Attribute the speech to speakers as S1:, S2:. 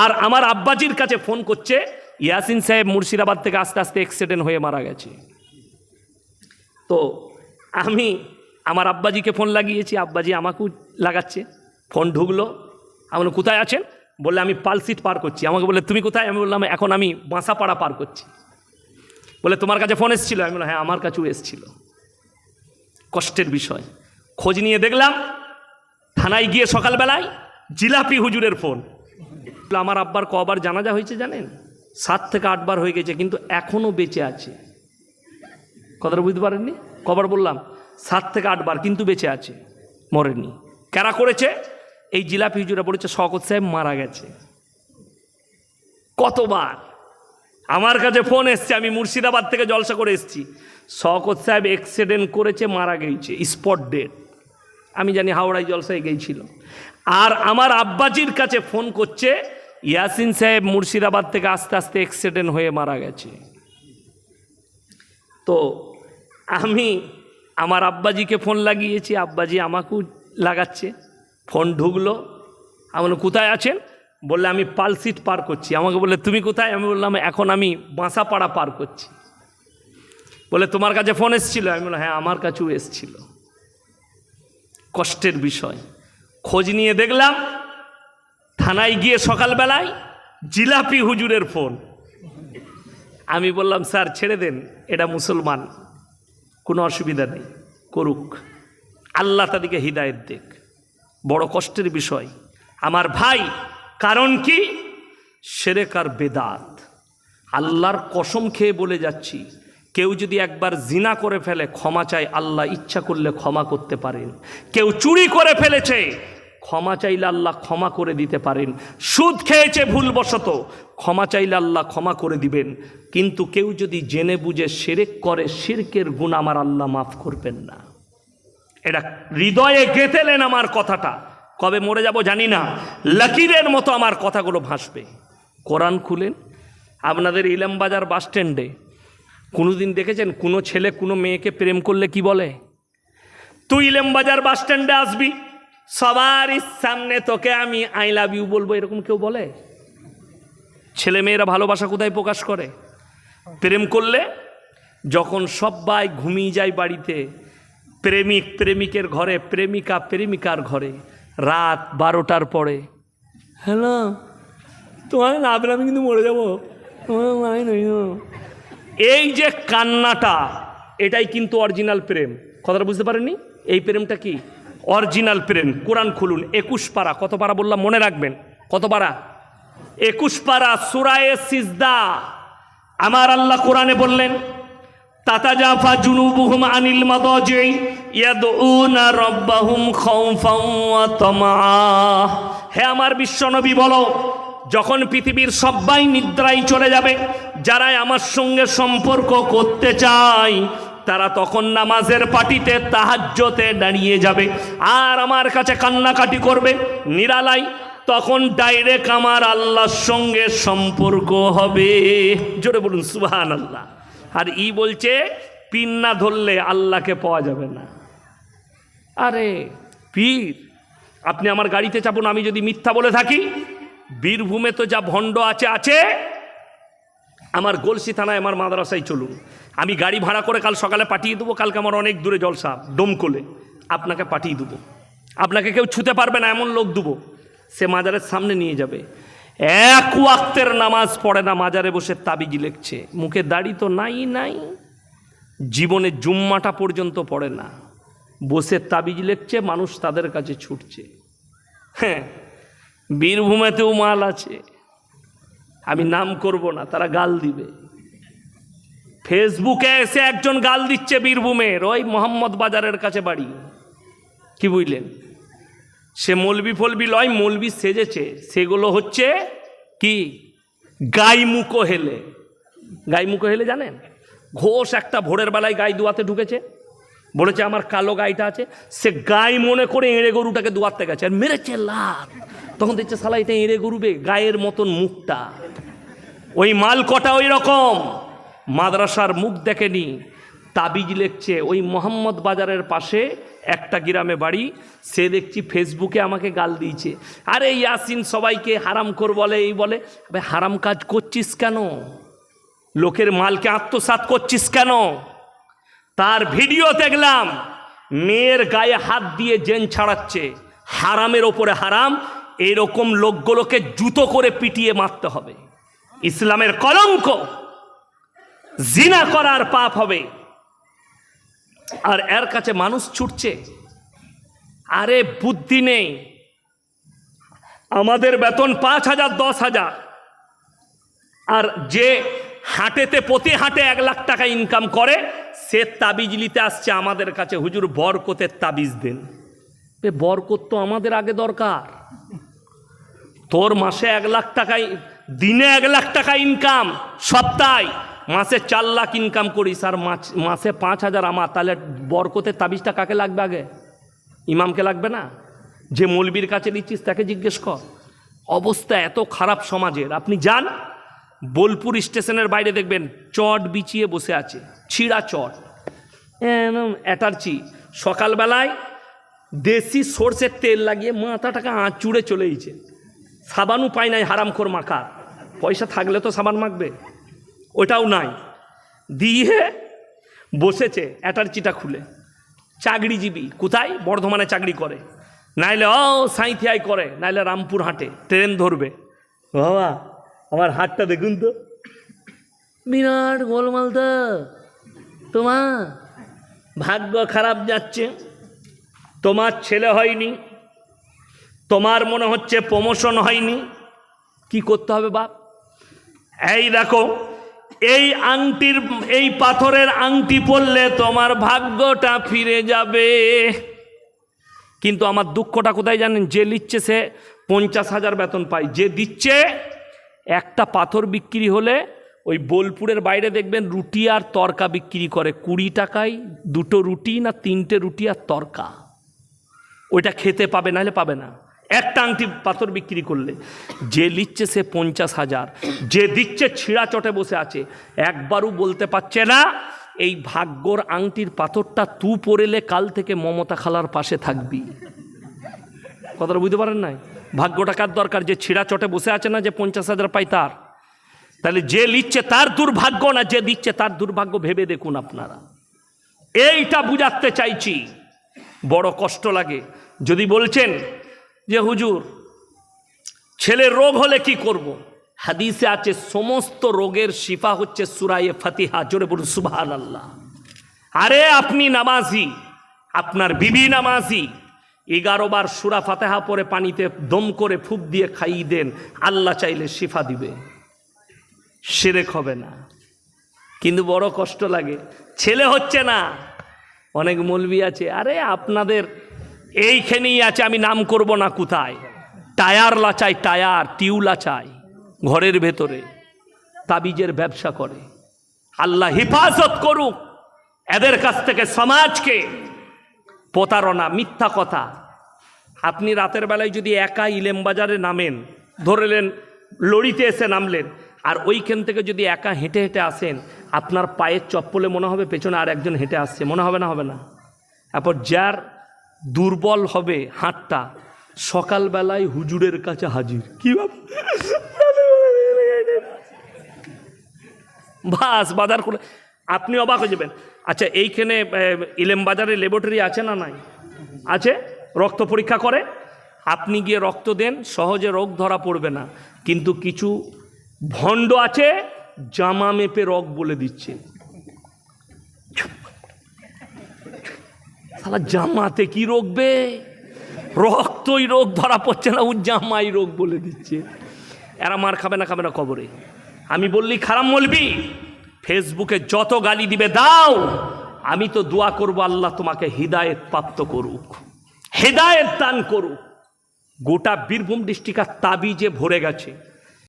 S1: আর আমার আব্বাজির কাছে ফোন করছে, ইয়াসিন সাহেব মুর্শিদাবাদ থেকে আস্তে আস্তে অ্যাক্সিডেন্ট হয়ে মারা গেছে। তো আমি আমার আব্বাজিকে ফোন লাগিয়েছি, আব্বাজি আমাকেও লাগাচ্ছে। ফোন ঢুকলো, আমি কোথায় আছেন? বললে, আমি পালসিট পার করছি। আমাকে বলে তুমি কোথায়? আমি বললাম, এখন আমি বাঁসাপাড়া পার করছি। বলে তোমার কাছে ফোন এসেছিল? আমি বললাম হ্যাঁ আমার কাছেও এসেছিল। কষ্টের বিষয়। খোঁজ নিয়ে দেখলাম, থানায় গিয়ে সকালবেলায় জিলাপি হুজুরের ফোন। আমার আব্বার কবার জানাজা হয়েছে জানেন? সাত থেকে আটবার হয়ে গেছে, কিন্তু এখনও বেঁচে আছে। কথাটা বুঝতে পারেননি? কবার বললাম, সাত থেকে আটবার কিন্তু বেঁচে আছে, মরেনি। কারা করেছে? এই জিলাপি হুজুরা বলেছে শকত সাহেব মারা গেছে। কতবার? আমার কাছে ফোন এসছে, আমি মুর্শিদাবাদ থেকে জলসা করে এসেছি। শকত সাহেব অ্যাক্সিডেন্ট করেছে, মারা গেছে স্পট ডেট আমি জানি হাওড়ায় জলসায় গিয়েছিল। আর আমার আব্বাজির কাছে ফোন করছে ইয়াসিন সাহেব মুর্শিদাবাদ থেকে আস্তে আস্তে অ্যাক্সিডেন্ট হয়ে মারা গেছে। তো আমি আমার আব্বাজিকে ফোন লাগিয়েছি আব্বাজি আমাকেও লাগাচ্ছে। ফোন ঢুকলো আমি বললাম, কোথায় আছেন? বললে আমি পালসিট পার করছি। আমাকে বললে তুমি কোথায়? আমি বললাম এখন আমি বাঁসাপাড়া পার করছি। বলে তোমার কাছে ফোন এসেছিল? আমি বললাম হ্যাঁ আমার কাছেও এসেছিল। কষ্টের বিষয়। খোঁজ নিয়ে দেখলাম থানায় গিয়ে সকালবেলায় জিলাপি হুজুরের ফোন। আমি বললাম, স্যার, ছেড়ে দেন, এটা মুসলমান। কোনো অসুবিধা নেই, করুক। আল্লাহ তাদেরকে হৃদায়ত দেখ। বড় কষ্টের বিষয়। আমার ভাই, কারণ কি? সেরেকার বেদাত। আল্লাহর কসম খেয়ে বলে যাচ্ছি, কেউ যদি একবার জিনা করে ফেলে, ক্ষমা চায়, আল্লাহ ইচ্ছা করলে ক্ষমা করতে পারেন। কেউ চুরি করে ফেলেছে ক্ষমা চাইলে আল্লাহ ক্ষমা করে দিতে পারেন। সুদ খেয়েছে ভুলবশত, ক্ষমা চাইলে আল্লাহ ক্ষমা করে দিবেন। কিন্তু কেউ যদি জেনে বুঝে সেরেক করে শিরকের গুণ আমার আল্লাহ মাফ করবেন না। এটা হৃদয়ে গেঁথেলেন আমার কথাটা। কবে মরে যাব জানি না। লকিরের মতো আমার কথাগুলো ভাসবে। কোরআন খুলেন, আপনাদের ইলামবাজার বাস স্ট্যান্ডে। কোনোদিন দেখেছেন? কোনো ছেলে, কোনো মেয়েকে প্রেম করলে কি বলে? তুই ইলামবাজার বাস স্ট্যান্ডে আসবি সবারই সামনে তোকে আমি আই লাভ ইউ বলব, এরকম কেউ বলে? ছেলে মেয়েরা ভালোবাসা কোথায় প্রকাশ করে? প্রেম করলে যখন সবাই ঘুমিয়ে যায় বাড়িতে, প্রেমিক প্রেমিকের ঘরে, প্রেমিকা প্রেমিকার ঘরে, রাত বারোটার পরে, হ্যালো, তোমার না আমি কিন্তু মরে যাব। এই যে কান্নাটা, এটাই কিন্তু অরিজিনাল প্রেম। কথাটা বুঝতে পারেননি? এই প্রেমটা কি? অরিজিনাল প্রেম। কোরআন খুলুন। একুশ পারা। কত পারা বললাম? মনে রাখবেন। কত পারা? একুশ পারা সুরায়ে সিজদা। আমার আল্লাহ কোরআনে বললেন, তাতাজাফা জুনুবুহুম আনিল মাদাজি ইয়াদউনা রাব্বাহুম খাউফান ওয়া তামা হে আমার বিশ্বনবী, বলো, যখন পৃথিবীর সবাই নিদ্রায় চলে যাবে, যারাই আমার সঙ্গে সম্পর্ক করতে চায় তারা তখন নামাজের পাটিতে তাহাজ্যতে দাঁড়িয়ে যাবে। আর আমার কাছে কান্নাকাটি করবে। নিরালাই তখন ডাইরেক্ট আমার আল্লাহর সঙ্গে সম্পর্ক হবে। জোরে বলুন সুবহান আল্লাহ আর ই বলছে পিন না ধরলে আল্লাহকে পাওয়া যাবে না। আরে, পীর, আপনি আমার গাড়িতে চাপুন, আমি যদি মিথ্যা বলে থাকি, বীরভূমে তো যা ভণ্ড আছে আছে। আমার গলসি থানায়, আমার মাদ্রাসায় চলুন। আমি গাড়ি ভাড়া করে কাল সকালে পাঠিয়ে দেবো, কালকে আমার অনেক দূরে জলসা, ডোমকলে। আপনাকে পাঠিয়ে দেবো। আপনাকে কেউ ছুতে পারবে না, এমন লোক দেবো। সে মাজারের সামনে নিয়ে যাবে। এক ওয়াক্তের নামাজ পড়ে না, মাজারে বসে তাবিজ লেখছে। মুখে দাড়ি তো নাই নাই। জীবনে জুম্মাটা পর্যন্ত পড়ে না। বসে তাবিজ লেখছে, মানুষ তাদের কাছে ছুটছে। হ্যাঁ বীরভূমেতেও মাল আছে। আমি নাম করব না, তারা গাল দিবে। ফেসবুকে এসে একজন গাল দিচ্ছে বীরভূমের, ওই মোহাম্মদ বাজারের কাছে বাড়ি। কি বুঝলেন? সে মলবি ফলবি লয়, মলবি সেজেছে। সেগুলো হচ্ছে কি? গাইমুখো হেলে। গাইমুখো হেলে জানেন? ঘোষ একটা ভোরের বেলায় গাই দুয়াতে ঢুকেছে। বলেছে, আমার কালো গাইটা আছে। সে গাই মনে করে এঁড়ে গরুটাকে দুয়াতে গেছে। আর মেরেছে লাভ তখন দেখছে সালা এটা এঁড়ে গরুবে গায়ের মতন মুখটা। ওই মাল কটা ওই রকম। মাদ্রাসার মুখ দেখেনি। তাবিজ লেখছে। ওই মোহাম্মদ বাজারের পাশে একটা গ্রামে বাড়ি। সে দেখছি ফেসবুকে আমাকে গাল দিয়েছে। আরে ইয়াসিন সবাইকে হারাম কর বলে, এই বলে। হারাম কাজ করছিস কেন? লোকের মালকে আত্মসাৎ করছিস কেন? তার ভিডিও দেখলাম। মেয়ের গায়ে হাত দিয়ে জেন ছাড়াচ্ছে। হারামের ওপরে হারাম। এরকম লোকগুলোকে জুতো করে পিটিয়ে মারতে হবে। ইসলামের কলঙ্ক। জিনা করার পাপ হবে। আর এর কাছে মানুষ ছুটছে। আরে বুদ্ধি নেই। আমাদের বেতন পাঁচ হাজার, দশ হাজার। আর যে হাটেতে, প্রতি হাটে এক লাখ টাকা ইনকাম করে, সে তাবিজ নিতে আসছে আমাদের কাছে। হুজুর, বরকতের তাবিজ দেন। বরকত তো আমাদের আগে দরকার। তোর মাসে এক লাখ টাকায় দিনে এক লাখ টাকা ইনকাম সপ্তাহে। মাসে চার লাখ ইনকাম করিস, আর মাস- মাসে পাঁচ হাজার আমার, তাহলে বরকতের তাবিজটা কাকে লাগবে আগে? ইমামকে লাগবে না? যে মৌলবীর কাছে নিচ্ছিস, তাকে জিজ্ঞেস কর। অবস্থা এত খারাপ সমাজের, আপনি যান, বোলপুর স্টেশনের বাইরে দেখবেন, চট বিছিয়ে বসে আছে, ছিঁড়া চট। অ্যাটার্চি, সকালবেলায় দেশি সর্ষের তেল লাগিয়ে মাথাটাকে আঁচুড়ে চলে গেছে সাবানও পায় নাই হারামখোর মাখার পয়সা থাকলে তো সাবান মাখবে। ওটাও নাই। দিয়ে বসেছে অ্যাটার্চিটা খুলে। চাকরিজীবী, কোথায়? বর্ধমানে চাকরি করে। নাইলে, ও সাঁইথিয়াই করে, নাইলে রামপুর হাটে ট্রেন ধরবে। বাবা, আমার হাটটা দেখুন তো। বিরাট গোলমাল তো। তোমার ভাগ্য খারাপ যাচ্ছে। তোমার ছেলে হয়নি। তোমার মনে হচ্ছে প্রমোশন হয়নি। কি করতে হবে বাপ? এই দেখো এই আংটির, এই পাথরের আংটি পরলে তোমার ভাগ্যটা ফিরে যাবে। কিন্তু আমার দুঃখটা কোথায় জানেন? যে নিচ্ছে সে পঞ্চাশ হাজার বেতন পায়। যে দিচ্ছে একটা পাথর বিক্রি হলে ওই বোলপুরের বাইরে দেখবেন রুটি আর তরকা বিক্রি করে। কুড়ি টাকায় দুটো রুটি না তিনটে রুটি আর তরকা। ওইটা খেতে পাবে, নাহলে পাবে না। একটা আংটি পাথর বিক্রি করলে, যে নিচ্ছে সে পঞ্চাশ হাজার, যে দিচ্ছে ছিঁড়া চটে বসে আছে, একবারও বলতে পারছে না, এই ভাগ্যর আংটির পাথরটা তু পড়েলে কাল থেকে মমতা খালার পাশে থাকবি। কথাটা বুঝতে পারেন নাই? ভাগ্যটা কার দরকার? যে ছিঁড়া চটে বসে আছে না, যে পঞ্চাশ হাজার পাই তার। তাহলে যে নিচ্ছে তার দুর্ভাগ্য না, যে দিচ্ছে তার দুর্ভাগ্য ভেবে দেখুন আপনারা। এইটা বুঝাতে চাইছি। বড় কষ্ট লাগে। যদি বলছেন যে হুজুর, ছেলে রোগ হলে কি করব। হাদিসে আছে, সমস্ত রোগের শিফা হচ্ছে সুরায়ে ফাতিহা, জোরে বলুন সুবাহান আল্লাহ আরে আপনি নামাজি, আপনার বিবি নামাজি, এগারো বার সুরা ফাতেহা পরে পানিতে দম করে ফুপ দিয়ে খাইয়ে দেন, আল্লাহ চাইলে শিফা দিবে। সেরেক হবে না। কিন্তু বড় কষ্ট লাগে। ছেলে হচ্ছে না। অনেক মলবি আছে, আরে আপনাদের এইখানেই আছে, আমি নাম করব না কোথায়? টায়ার লাচাই টায়ার টিউ লাচাই ঘরের ভেতরে, তাবিজের ব্যবসা করে। আল্লাহ হেফাজত করুক, এদের কাছ থেকে সমাজকে। প্রতারণা, মিথ্যা কথা। আপনি রাতের বেলায় যদি একা ইলেম বাজারে নামেন ধরেলেন লড়িতে এসে নামলেন, আর ওইখান থেকে যদি একা হেঁটে হেঁটে আসেন, আপনার পায়ের চপ্পলে মনে হবে পেছনে আর একজন হেঁটে আসছে, মনে হবে না হবে না। তারপর যার দুর্বল হবে হাতটা। সকালবেলায় হুজুরের কাছে হাজির। কি বাস, বাজার করে আপনি অবাক হয়ে যাবেন। আচ্ছা এইখানে ইলেম বাজারে ল্যাবরেটরি আছে না নাই? আছে? রক্ত পরীক্ষা করে? আপনি গিয়ে রক্ত দেন, সহজে রোগ ধরা পড়বে না। কিন্তু কিছু ভণ্ড আছে, জামা মেপে রোগ বলে দিচ্ছে। সালা জামাতে কি রোগবে রক্তই রোগ, ধরা পড়ছে না, ও জামাই রোগ বলে দিচ্ছে। এরা মার খাবে না খাবে না কবরে। আমি বললি, খারাপ বলবি? ফেসবুকে যত গালি দিবে, দাও। আমি তো দোয়া করব, আল্লাহ তোমাকে হৃদায়ত প্রাপ্ত করুক। হেদায়েত দান করুক। গোটা বীরভূম ডিস্ট্রিক্ট তাবিজে ভরে গেছে।